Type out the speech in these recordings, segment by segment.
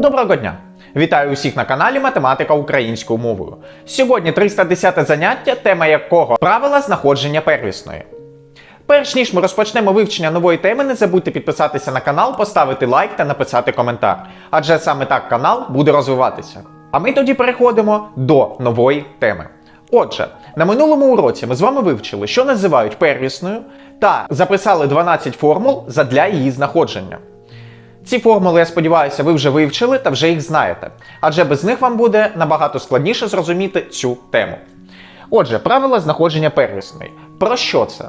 Доброго дня! Вітаю усіх на каналі Математика українською мовою. Сьогодні 310 заняття, тема якого правила знаходження первісної. Перш ніж ми розпочнемо вивчення нової теми, не забудьте підписатися на канал, поставити лайк та написати коментар, адже саме так канал буде розвиватися. А ми тоді переходимо до нової теми. Отже, на минулому уроці ми з вами вивчили, що називають первісною, та записали 12 формул задля її знаходження. Ці формули, я сподіваюся, ви вже вивчили та вже їх знаєте, адже без них вам буде набагато складніше зрозуміти цю тему. Отже, правила знаходження первісної. Про що це?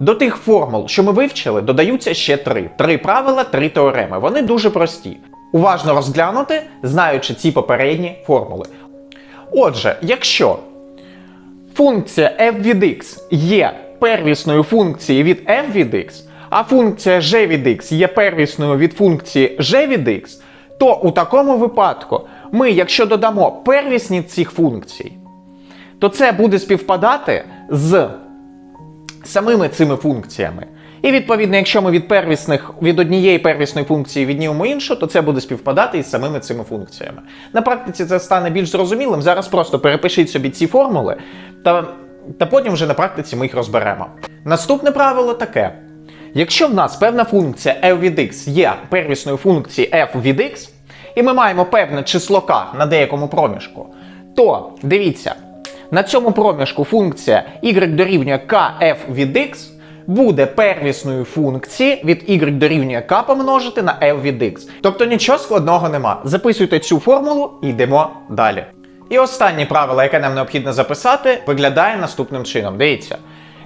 До тих формул, що ми вивчили, додаються ще три: три правила, три теореми. Вони дуже прості. Уважно розглянути, знаючи ці попередні формули. Отже, якщо функція f від x є первісною функцією від f від x, а функція g від x є первісною від функції g від x, то у такому випадку ми, якщо додамо первісні цих функцій, то це буде співпадати з самими цими функціями. І відповідно, якщо ми від первісних від однієї первісної функції віднімемо іншу, то це буде співпадати із самими цими функціями. На практиці це стане більш зрозумілим. Зараз просто перепишіть собі ці формули, та, та потім вже на практиці ми їх розберемо. Наступне правило таке: якщо в нас певна функція f від x є первісною функцією f від x, і ми маємо певне число k на деякому проміжку, то дивіться. На цьому проміжку функція y дорівнює kf від x буде первісною функції від y дорівнює k помножити на f від x. Тобто нічого складного нема. Записуйте цю формулу і йдемо далі. І останнє правило, яке нам необхідно записати, виглядає наступним чином. Дивіться,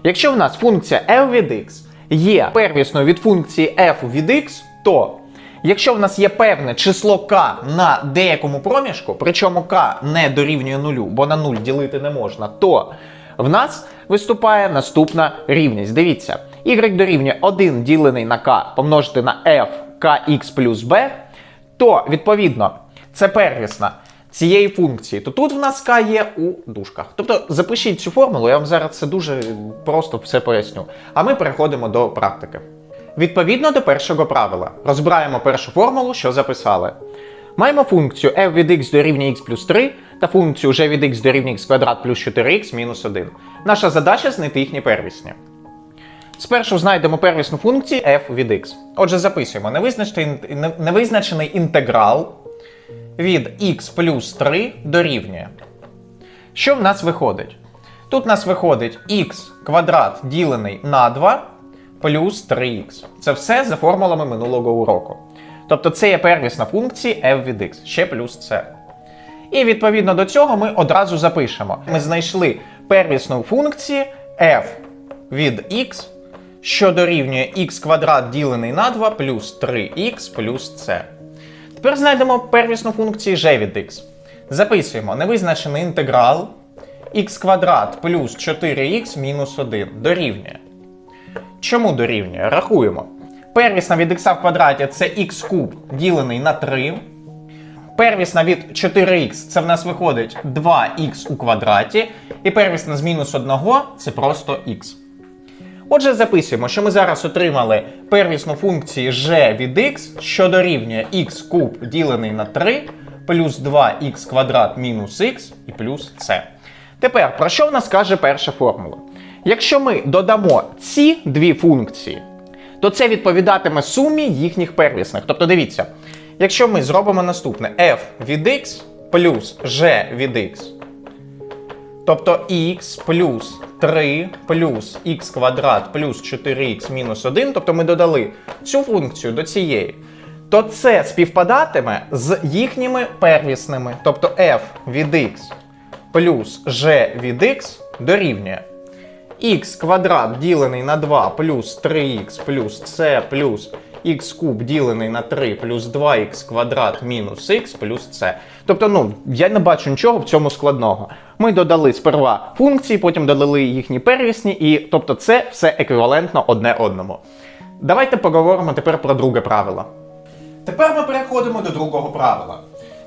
якщо в нас функція f від x є первісною від функції f від x, то Якщо в нас є певне число k на деякому проміжку, причому k не дорівнює нулю, бо на 0 ділити не можна, то в нас виступає наступна рівність. Дивіться, y дорівнює 1 ділений на k помножити на f kx плюс b, то відповідно це первісна цієї функції, то тут в нас k є у дужках. Тобто запишіть цю формулу, я вам зараз це дуже просто все поясню. А ми переходимо до практики. Відповідно до першого правила, розбираємо першу формулу, що записали. Маємо функцію f від x дорівнює x плюс 3 та функцію g від x дорівнює x квадрат плюс 4x мінус 1. Наша задача знайти їхні первісні. Спершу знайдемо первісну функцію f від x. Отже, записуємо невизначений інтеграл від x плюс 3 дорівнює. Що в нас виходить? Тут в нас виходить x квадрат ділений на 2 плюс 3х. Це все за формулами минулого уроку. Тобто це є первісна функція f від x, ще плюс c. І відповідно до цього ми одразу запишемо. Ми знайшли первісну функцію f від x, що дорівнює x квадрат ділений на 2 плюс 3х плюс c. Тепер знайдемо первісну функцію g від x. Записуємо невизначений інтеграл x квадрат плюс 4х мінус 1 дорівнює. Чому дорівнює? Рахуємо. Первісна від х в квадраті це х куб ділений на 3. Первісна від 4х це в нас виходить 2х у квадраті. І первісна з мінус 1 це просто х. Отже, записуємо, що ми зараз отримали первісну функцію g від x, що дорівнює х куб ділений на 3, плюс 2х квадрат мінус х і плюс c. Тепер, про що в нас каже перша формула? Якщо ми додамо ці дві функції, то це відповідатиме сумі їхніх первісних. Тобто дивіться, якщо ми зробимо наступне f від x плюс g від x, тобто x плюс 3 плюс х квадрат плюс 4х мінус 1, тобто ми додали цю функцію до цієї, то це співпадатиме з їхніми первісними. Тобто f від x плюс g від x дорівнює х квадрат ділений на 2 плюс 3х плюс c плюс х куб ділений на 3 плюс 2х квадрат мінус х плюс c. Тобто, ну, я не бачу нічого в цьому складного. Ми додали сперва функції, потім додали їхні первісні, і тобто це все еквівалентно одне одному. Давайте поговоримо тепер про друге правило. Тепер ми переходимо до другого правила.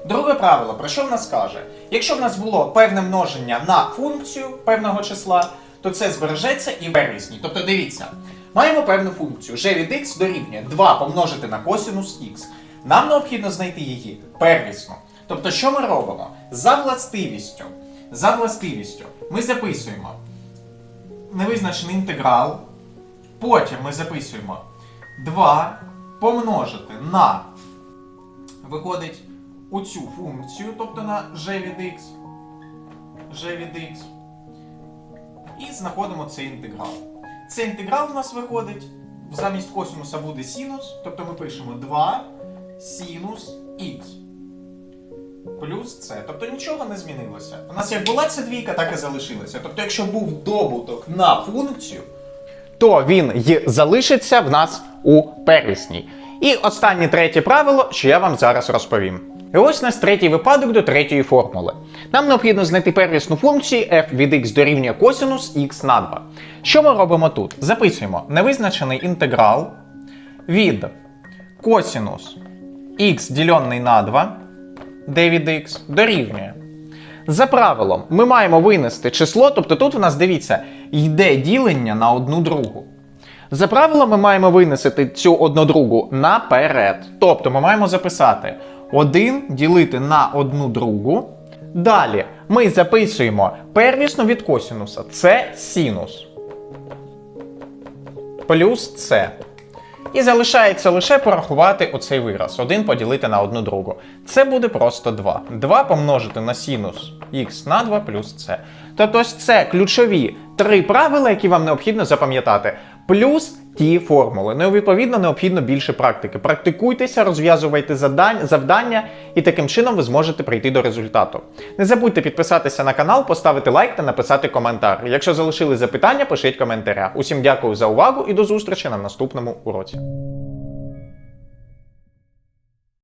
Друге правило, про що в нас каже? Якщо в нас було певне множення на функцію певного числа, то це збережеться і в. Тобто дивіться, маємо певну функцію g від x дорівнює 2 помножити на косинус x. Нам необхідно знайти її первісну. Тобто, що ми робимо? За властивістю. За властивістю ми записуємо невизначений інтеграл. Потім ми записуємо 2 помножити на виходить у цю функцію, тобто на g від x, g від x. І знаходимо цей інтеграл. Цей інтеграл у нас виходить, замість косинуса буде синус, тобто ми пишемо 2 синус х плюс це. Тобто нічого не змінилося. У нас як була ця двійка, так і залишилася. Тобто, якщо був добуток на функцію, то він й залишиться в нас у первісній. І останнє третє правило, що я вам зараз розповім. І ось у нас третій випадок до третьої формули. Нам необхідно знайти первісну функцію f від x дорівнює косинус x на 2. Що ми робимо тут? Записуємо невизначений інтеграл від косинус x ділений на 2, d від x дорівнює. За правилом, ми маємо винести число, тобто тут у нас, дивіться, йде ділення на одну другу. За правилом, ми маємо винести цю одну другу наперед. Тобто ми маємо записати 1 ділити на одну другу. Далі ми записуємо первісну від косінуса. Це синус. Плюс це. І залишається лише порахувати оцей вираз. 1 поділити на одну другу. Це буде просто 2. 2 помножити на синус х на 2 плюс це. Тобто ось це ключові три правила, які вам необхідно запам'ятати. Плюс ті формули. Ну і відповідно необхідно більше практики. Практикуйтеся, розв'язувайте завдання, і таким чином ви зможете прийти до результату. Не забудьте підписатися на канал, поставити лайк та написати коментар. Якщо залишили запитання, пишіть коментаря. Усім дякую за увагу і до зустрічі на наступному уроці.